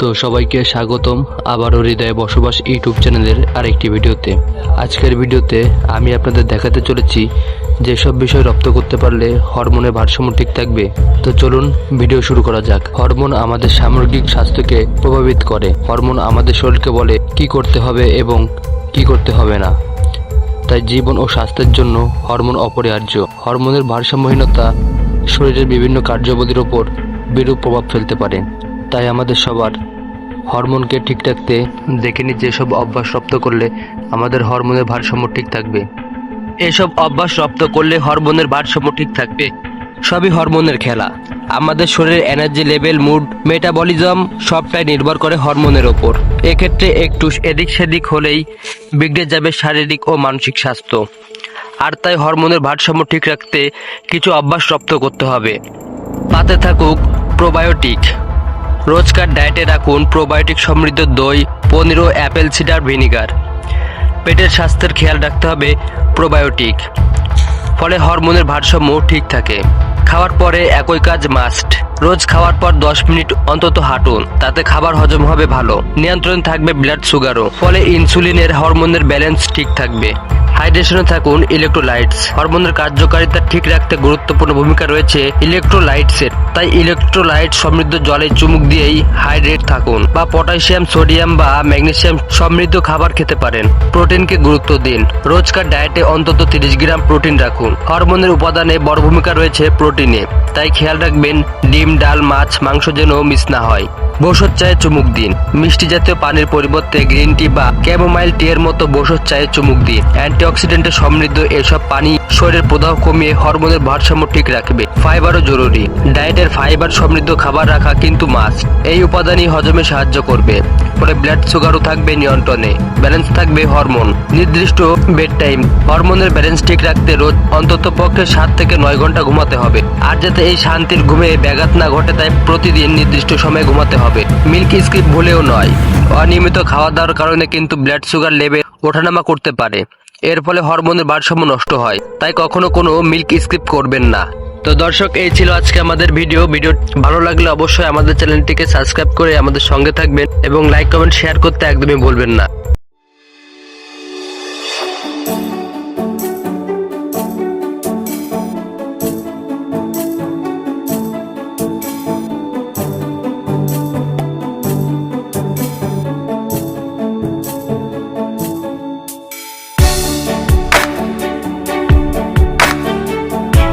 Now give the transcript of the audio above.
তো সবাইকে স্বাগতম আবারও হৃদয়ে বসবাস ইউটিউব চ্যানেলের আরেকটি ভিডিওতে। আজকের ভিডিওতে আমি আপনাদের দেখাতে চলেছি যেসব বিষয় রপ্ত করতে পারলে হরমোনের ভারসাম্য ঠিক থাকবে। তো চলুন ভিডিও শুরু করা যাক। হরমোন আমাদের সামগ্রিক স্বাস্থ্যকে প্রভাবিত করে। হরমোন আমাদের শরীরকে বলে কি করতে হবে এবং কি করতে হবে না। তাই জীবন ও স্বাস্থ্যের জন্য হরমোন অপরিহার্য। হরমোনের ভারসাম্যহীনতা শরীরের বিভিন্ন কার্যাবলীর ওপর বিরূপ প্রভাব ফেলতে পারে। তাই আমাদের সবার হরমোনকে ঠিক রাখতে, দেখে নিই যেসব অভ্যাস রপ্ত করলে আমাদের হরমোনের ভারসাম্য ঠিক থাকবে। এসব অভ্যাস রপ্ত করলে হরমোনের ভারসাম্য ঠিক থাকবে। সবই হরমোনের খেলা। আমাদের শরীরের এনার্জি লেভেল মুড মেটাবলিজম সবটাই নির্ভর করে হরমোনের ওপর। এক্ষেত্রে একটু এদিক সেদিক হলেই বিগড়ে যাবে শারীরিক ও মানসিক স্বাস্থ্য। আর তাই হরমোনের ভারসাম্য ঠিক রাখতে কিছু অভ্যাস রপ্ত করতে হবে। পাতে থাকুক প্রোবায়োটিক রোজকার ডায়েটে রাখুন প্রোবায়োটিক সমৃদ্ধ দই, পনির ও অ্যাপেল সিডার ভিনিগার। পেটের স্বাস্থ্যের খেয়াল রাখতে হবে প্রোবায়োটিক। ফলে হরমোনের ভারসাম্য ঠিক থাকে। খাওয়ার পরে একই কাজ মাস্ট রোজ খাওয়ার পর দশ মিনিট অন্তত হাঁটুন, তাতে খাবার হজম হবে ভালো। নিয়ন্ত্রণ থাকবে ব্লাড সুগারও ফলে ইনসুলিনের হরমোনের ব্যালেন্স ঠিক থাকবে। হাইড্রেশনে থাকুন ইলেকট্রোলাইটস। হরমোনের কার্যকারিতা ঠিক রাখতে গুরুত্বপূর্ণ ভূমিকা রয়েছে ইলেকট্রোলাইটসের। তাই ইলেকট্রোলাইট সমৃদ্ধ জলে চুমুক দিয়েই হাইড্রেট থাকুন বা পটাশিয়াম, সোডিয়াম বা ম্যাগনেসিয়াম সমৃদ্ধ খাবার খেতে পারেন। প্রোটিনকে গুরুত্ব দিন। রোজকার ডায়েটে অন্তত তিরিশ গ্রাম প্রোটিন রাখুন। হরমোনের উপাদানে বড় ভূমিকা রয়েছে প্রোটিনে। তাই খেয়াল রাখবেন, ডিম, ডাল, মাছ, মাংস যেন মিস না হয়। বসত চায়ে চুমুক দিন। মিষ্টি জাতীয় পানির পরিবর্তে গ্রিন টি বা ক্যামোমাইল টি এর মতো বসত চায়ে চুমুক দিন। অ্যান্টিঅক্সিডেন্টে সমৃদ্ধ এসব পানি শরীরের প্রদাহ কমিয়ে হরমোনের ভারসাম্য ঠিক রাখবে। ফাইবারও জরুরি। ডায়েটের ফাইবার সমৃদ্ধ খাবার রাখা কিন্তু মাস্ট এই উপাদানই হজমে সাহায্য করবে। ফলে ব্লাড সুগারও থাকবে নিয়ন্ত্রণে। ব্যালেন্স থাকবে হরমোন নির্দিষ্ট বেড টাইম হরমোনের ব্যালেন্স ঠিক রাখতে রোজ অন্তত পক্ষে সাত থেকে নয় ঘণ্টা ঘুমাতে হবে। আর যাতে এই শান্তির ঘুমে ব্যাঘাত না ঘটে, তাই প্রতিদিন নির্দিষ্ট সময়ে ঘুমাতে হবে। মিল্ক স্কিপ ভুলেও নয়। অনিয়মিত খাওয়া দাওয়ার কারণে কিন্তু ব্লাড সুগার লেভেল ওঠানামা করতে পারে। এর ফলে হরমোনের ভারসাম্য নষ্ট হয়, তাই কখনো কোনো মিল্ক স্কিপ করবেন না। তো দর্শক, এই ছিল আজকে আমাদের ভিডিও। ভিডিও ভালো লাগলে অবশ্যই আমাদের চ্যানেলটিকে সাবস্ক্রাইব করে আমাদের সঙ্গে থাকবেন এবং লাইক, কমেন্ট, শেয়ার করতে একদমই ভুলবেন না।